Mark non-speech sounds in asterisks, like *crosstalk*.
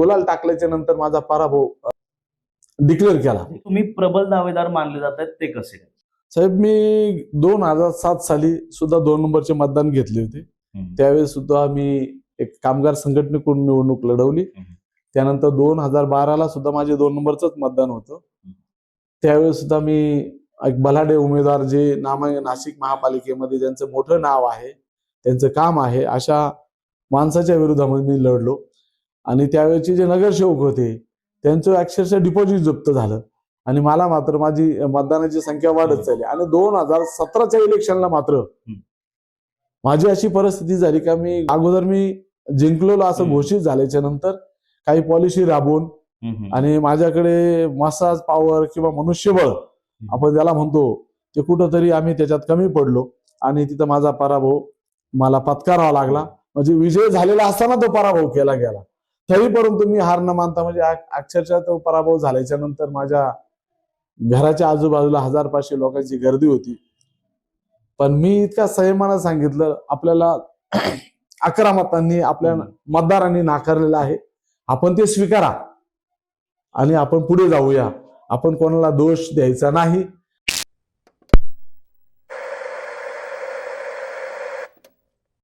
गुलाल टाकल्याच्या नंतर माझा पराभव डिक्लेअर केला. तुम्ही प्रबल दावेदार मानले जात आहेत ते कसे? साहेब मी दोन हजार सात साली सुद्धा दोन नंबरचे मतदान घेतले होते. त्यावेळेस सुद्धा मी एक कामगार संघटनेकडून निवडणूक लढवली. त्यानंतर दोन हजार बाराला सुद्धा माझे दोन नंबरच मतदान होतं. त्यावेळेस सुद्धा मी एक बलाढ्य उमेदवार जे नामा नाशिक महापालिकेमध्ये ज्यांचं मोठं नाव आहे त्यांचं काम आहे अशा माणसाच्या विरोधामध्ये मी लढलो. आणि त्यावेळेचे जे नगरसेवक होते त्यांचं अक्षरशः डिपॉझिट जप्त झालं. आणि मला मात्र माझी मतदानाची संख्या वाढत चालली. आणि दोन हजार सतराच्या इलेक्शनला मात्र माझी अशी परिस्थिती झाली का मी अगोदर मी जिंकलेलो असं. घोषित झाल्याच्यानंतर काही पॉलिसी राबवून आणि माझ्याकडे मसाज पॉवर किंवा मनुष्यबळ आपण ज्याला म्हणतो ते कुठंतरी आम्ही त्याच्यात कमी पडलो. आणि तिथं माझा पराभव मला पत्करावा लागला. म्हणजे विजय झालेला असताना तो पराभव केला गेला. तरी परंतु मी हार न मानता म्हणजे अक्षरशः तो पराभव झाल्याच्यानंतर माझ्या घराच्या आजूबाजूला हजार पाचशे लोकांची गर्दी होती. पण मी इतका संयमानं सांगितलं आपल्याला *clears throat* अकरा मतांनी आपल्या मतदारांनी नाकारलेलं आहे. आपण ते स्वीकारा आणि आपण पुढे जाऊया. आपण कोणाला दोष द्यायचा नाही.